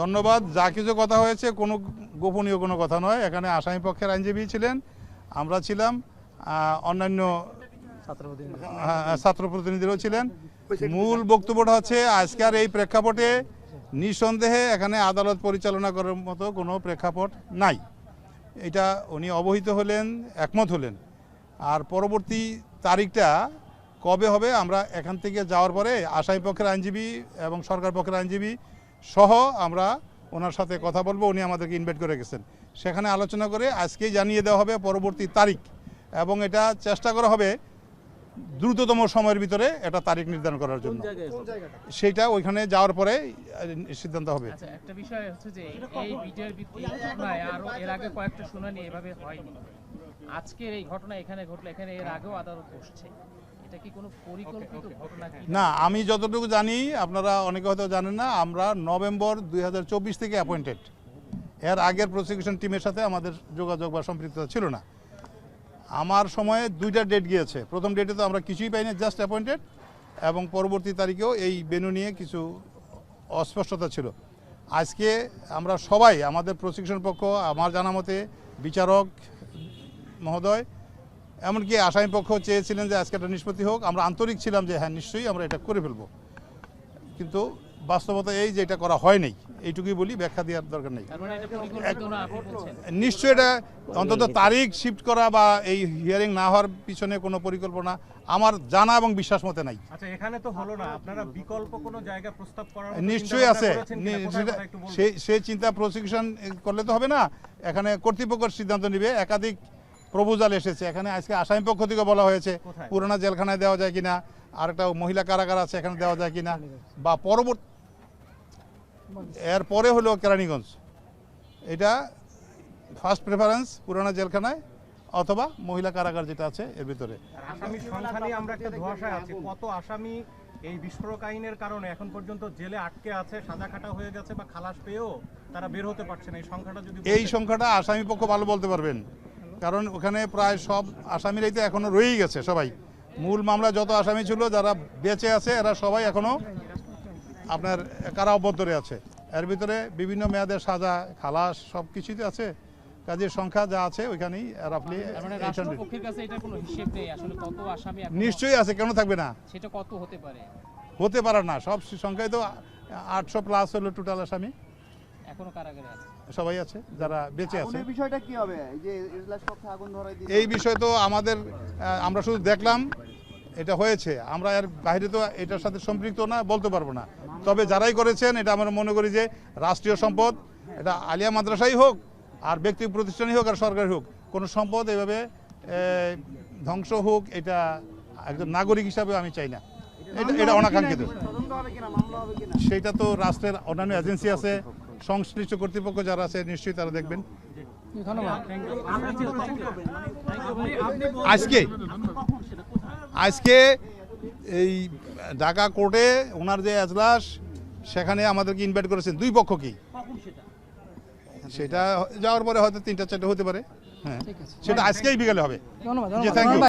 ধন্যবাদ। যা কিছু কথা হয়েছে, কোনো গোপনীয় কোনো কথা নয়। এখানে আসামি পক্ষের আইনজীবী ছিলেন, আমরা ছিলাম অন্যান্য ছাত্র প্রতিনিধিরাও ছিলেন। মূল বক্তব্যটা হচ্ছে আজকের এই প্রেক্ষাপটে নিঃসন্দেহে এখানে আদালত পরিচালনা করার মতো কোনো প্রেক্ষাপট নাই। এটা উনি অবহিত হলেন, একমত হলেন। আর পরবর্তী তারিখটা কবে হবে, আমরা এখান থেকে যাওয়ার পরে আসামি পক্ষের আইনজীবী এবং সরকার পক্ষের আইনজীবী সহ আমরা ওনার সাথে কথা বলব উনি আমাদেরকে ইনভাইট করে গেছেন। সেখানে আলোচনা করে আজকেই জানিয়ে দেওয়া হবে পরবর্তী তারিখ এবং এটা চেষ্টা করা হবে দ্রুততম সময়ের ভিতরে এটা তারিখ নির্ধারণ করার জন্য। সেইটা ওইখানে যাওয়ার পরে সিদ্ধান্ত হবে। আচ্ছা একটা বিষয় হচ্ছে যে এই ভিডিওর আরও এর আগে কয়েকটা শুনানি এভাবে হয়নি। আজকের এই ঘটনা এখানে ঘটলো এখানে এর আগেও আদালত বসছে। এটা কি কোনো পরিকল্পিত ঘটনা কি? না আমি যতটুকু জানি আপনারা অনেকে হয়তো জানেন না আমরা নভেম্বর দুই হাজার চব্বিশ থেকে অ্যাপয়েন্টেড এর আগের প্রসিকিউশন টিমের সাথে আমাদের যোগাযোগ বা সম্পৃক্ততা ছিল না। আমার সময়ে দুইটা ডেট গিয়েছে। প্রথম ডেটে তো আমরা কিছুই পাইনি জাস্ট অ্যাপয়েন্টেড এবং পরবর্তী তারিখেও এই বেনু নিয়ে কিছু অস্পষ্টতা ছিল। আজকে আমরা সবাই আমাদের প্রসিকিউশন পক্ষ আমার জানা মতে বিচারক মহোদয় এমনকি আসামি পক্ষ চেয়েছিলেন যে আজকে একটা নিষ্পত্তি হোক। আমরা আন্তরিক ছিলাম যে হ্যাঁ নিশ্চয়ই আমরা এটা করে ফেলব। কিন্তু বাস্তবতা এই যে এটা করা হয় নাই এইটুকুই বলি ব্যাখ্যা দেওয়ার দরকার নেই। মানে এটা পরিকল্পিত না আপনি বলছেন। নিশ্চয়ই এটা অন্তত তারিখ শিফট করা বা এই হিয়ারিং না হওয়ার পিছনে কোনো পরিকল্পনা আমার জানা এবং বিশ্বাস মতে নাই। আচ্ছা এখানে তো হলো না। আপনারা বিকল্প কোনো জায়গা প্রস্তাব করার নিশ্চয়ই আছে। সেই চিন্তা প্রসিকিউশন করলে তো হবে না। এখানে কর্তৃপক্ষ সিদ্ধান্ত নিবে। একাধিক প্রপোজাল এসেছে। এখানে আজকে আসামি পক্ষ থেকে বলা হয়েছে? পুরানা জেলখানায় দেওয়া যায় কিনা আর একটা মহিলা কারাগার আছে এখানে দেওয়া যায় কিনা বা পরবর্তী এর পরে হলো কেরানীগঞ্জ। এটা ফার্স্ট প্রেফারেন্স পুরানা জেলখানায় অথবা মহিলা কারাগার যেটা আছে এর ভিতরে। সংখ্যা নিয়ে আমরা একটা ধোঁয়াশায় আছি। কত আসামি এই বিস্ফোরক আইনের কারণে এখন পর্যন্ত জেলে আটকে আছে সাদা কাটা হয়ে গেছে বা খালাস পেয়েও তারা বের হতে পারছে না? এই সংখ্যাটা যদি এই সংখ্যাটা আসামি পক্ষ ভালো বলতে পারবেন। কারণ ওখানে প্রায় সব আসামিরাই তো এখনও রয়েই গেছে সবাই। মূল মামলা যত আসামি ছিল যারা বেঁচে আছে এরা সবাই এখনও আপনার কারা অভ্যন্তরে আছে। এর ভিতরে বিভিন্ন মেয়াদের সাজা খালাস সব কিছুই আছে। কাজের সংখ্যা যা আছে ওইখানেই রাফলি মানে এখনো- নিশ্চয়ই আছে কেন থাকবে না? সেটা কত হতে পারে? হতে পারে না সব সংখ্যায় তো আটশো প্লাস হলো টোটাল আসামি। এখনও কারাগারে আছে। সবাই আছে? যারা বেঁচে আছে? আগুনের বিষয়টা কি হবে? এই যে এজলাস কক্ষে আগুন ধরাই দিয়ে এই বিষয় তো আমাদের আমরা শুধু দেখলাম এটা হয়েছে। আমরা এর বাইরে তো এটার সাথে সম্পৃক্ত না বলতে পারব না। তবে যারাই করেছেন এটা আমরা মনে করি যে রাষ্ট্রীয় সম্পদ এটা আলিয়া মাদ্রাসাই হোক আর ব্যক্তি প্রতিষ্ঠানই হোক আর সরকারি হোক কোনো সম্পদ এভাবে ধ্বংস হোক এটা একজন নাগরিক হিসাবে আমি চাই না। এটা এটা অনাকাঙ্ক্ষিত। সেটা তো রাষ্ট্রের অন্যান্য এজেন্সি আছে সংশ্লিষ্ট কর্তৃপক্ষ যারা আছে নিশ্চয়ই তারা দেখবেন। আজকে আজকে এই ঢাকা কোর্টে ওনার যে এজলাস সেখানে আমাদেরকে ইনভাইট করেছেন। দুই পক্ষ পক্ষকেই সেটা যাওয়ার পরে হয়তো তিনটা চারটে হতে পারে। হ্যাঁ। সেটা আজকেই বিকালে হবে। জি থ্যাংক ইউ